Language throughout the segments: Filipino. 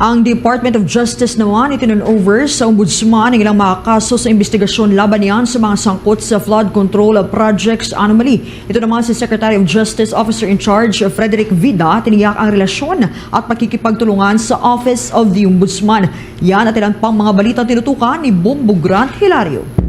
Ang Department of Justice naman itinan over sa Ombudsman ang ilang mga kaso sa investigasyon laban niyan sa mga sangkot sa flood control projects anomaly. Ito naman si Secretary of Justice Officer in Charge Frederick Vida tiniyak ang relasyon at pakikipagtulungan sa Office of the Ombudsman. Yan at ilan pang mga balita tinutukan ni Bombo Grant Hilario.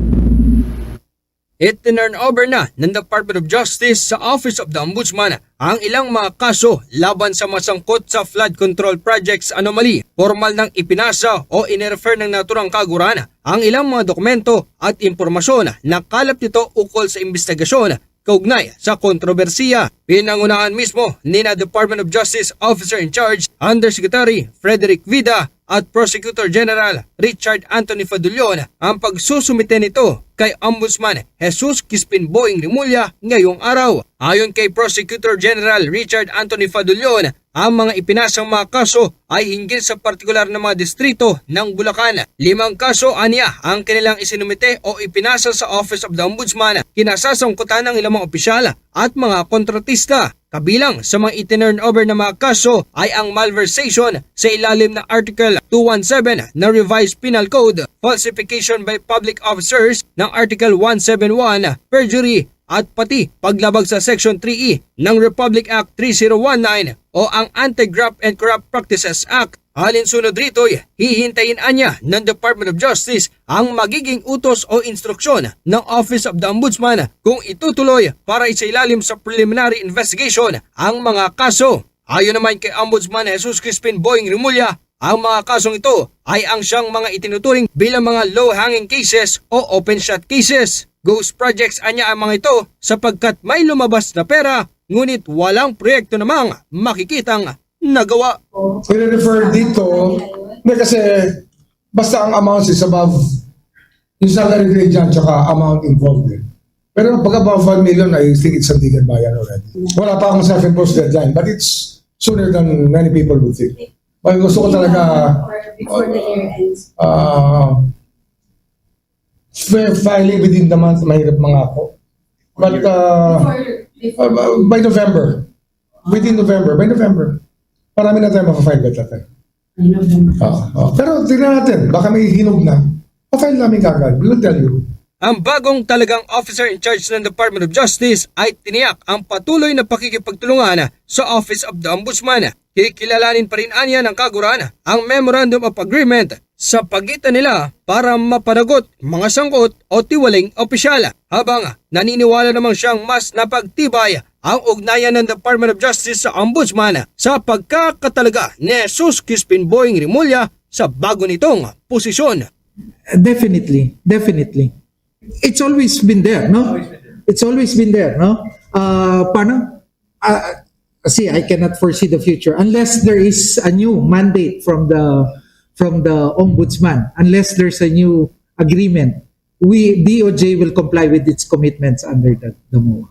Itinurn over na ng Department of Justice sa Office of the Ombudsman ang ilang mga kaso laban sa masangkot sa flood control projects anomaly. Formal nang ipinasa o inirefer ng naturang kaguran ang ilang mga dokumento at impormasyon na kalap nito ukol sa investigasyon kaugnay sa kontrobersiya. Pinangunahan mismo ni na Department of Justice Officer in Charge Undersecretary Frederick Vida at Prosecutor General Richard Anthony Fadulion ang pagsusumite nito kay Ombudsman Jesus Kispin Boying Rimulya ngayong araw. Ayon kay Prosecutor General Richard Anthony Fadulion, ang mga ipinasang mga kaso ay hinggil sa partikular na mga distrito ng Bulacan. Limang kaso aniya ang kanilang isinumite o ipinasa sa Office of the Ombudsman kinasasangkutan ng ilang mga opisyal at mga kontratista. Kabilang sa mga itinurn over na mga kaso ay ang malversation sa ilalim ng Article 217 na Revised Penal Code, falsification by public officers ng Article 171, perjury at pati paglabag sa Section 3E ng Republic Act 3019 o ang Anti-Graft and Corrupt Practices Act. Alinsunod rito'y hihintayin anya ng Department of Justice ang magiging utos o instruksyon ng Office of the Ombudsman kung itutuloy para isailalim sa preliminary investigation ang mga kaso. Ayon naman kay Ombudsman Jesus Crispin Boying Rimulya, ang mga kasong ito ay ang siyang mga itinuturing bilang mga low-hanging cases o open shot cases. Ghost projects anya ang mga ito sapagkat may lumabas na pera ngunit walang proyekto namang makikitang nagawa. I-refer dito, hindi kasi basta ang amount is above yung salary rate dyan tsaka amount involved eh. Pero pag above 1 million, I think it's a bigger bayan already. Wala pa akong self-imposed deadline, but it's sooner than many people would think. But gusto ko talaga Or before the year ends. uh, fair filing within the month, mahirap mga ako. But uh, Before, before. uh, by November, within November, by November, marami na tayo mapafile by that time. Ay, November. Ah, ah. Pero tingnan natin, baka may hinog na. Pa-file namin kagad. We will tell you. Ang bagong talagang officer in charge ng Department of Justice ay tiniyak ang patuloy na pakikipagtulungan sa Office of the Ombudsman. Kikilalanin pa rin anya ng kaguran ang Memorandum of Agreement sa pagitan nila para mapanagot mga sangkot o tiwaling opisyal habang naniniwala namang siyang mas napagtibay ang ugnayan ng Department of Justice sa Ombudsman sa pagkakatalaga ni Jesus Crispin Boying Rimulya sa bago nitong posisyon. Definitely, definitely. It's always been there, no? It's always been there, no? Uh, paano? Uh, see, I cannot foresee the future unless there is a new mandate from the from the ombudsman. Unless there's a new agreement, we DOJ will comply with its commitments under the, the MOA.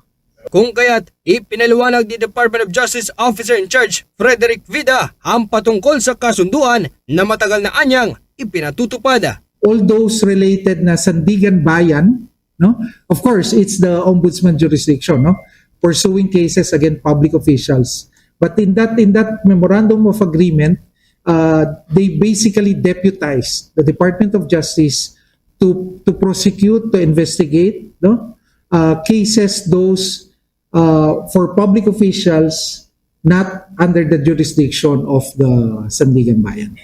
Kung kaya't ipinaliwanag ni Department of Justice Officer in Charge Frederick Vida ang patungkol sa kasunduan na matagal na anyang ipinatutupad. all those related na Sandigan Bayan, no? Of course, it's the ombudsman jurisdiction, no? Pursuing cases against public officials. But in that in that memorandum of agreement, uh, they basically deputized the Department of Justice to to prosecute, to investigate, no? Uh, cases those uh, for public officials not under the jurisdiction of the Sandigan Bayan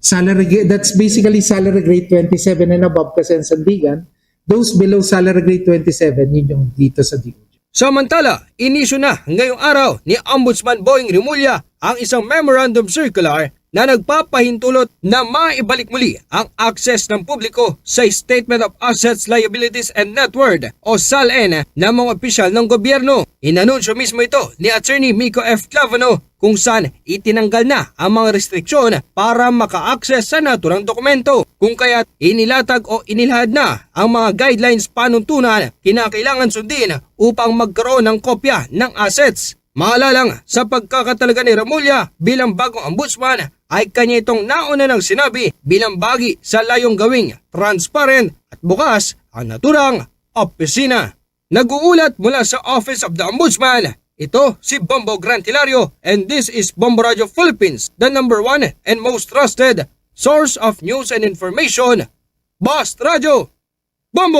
salary that's basically salary grade 27 and above kasi ang Sandigan. Those below salary grade 27, yun yung dito sa DOJ. Samantala, inisyo na ngayong araw ni Ombudsman Boying Rimulya ang isang memorandum circular na nagpapahintulot na maibalik muli ang access ng publiko sa Statement of Assets, Liabilities and Net Worth o SALN ng mga opisyal ng gobyerno. Inanunsyo mismo ito ni Attorney Miko F. Clavano kung saan itinanggal na ang mga restriksyon para maka-access sa naturang dokumento. Kung kaya't inilatag o inilahad na ang mga guidelines panuntunan kinakailangan sundin upang magkaroon ng kopya ng assets. Maalalang sa pagkakatalaga ni Ramulya bilang bagong ombudsman ay kanya itong nauna ng sinabi bilang bagi sa layong gawing transparent at bukas ang naturang opisina. Nag-uulat mula sa Office of the Ombudsman, Ito si Bombo Grand Hilario and this is Bombo Radio Philippines, the number one and most trusted source of news and information. Boss Radio! Bombo!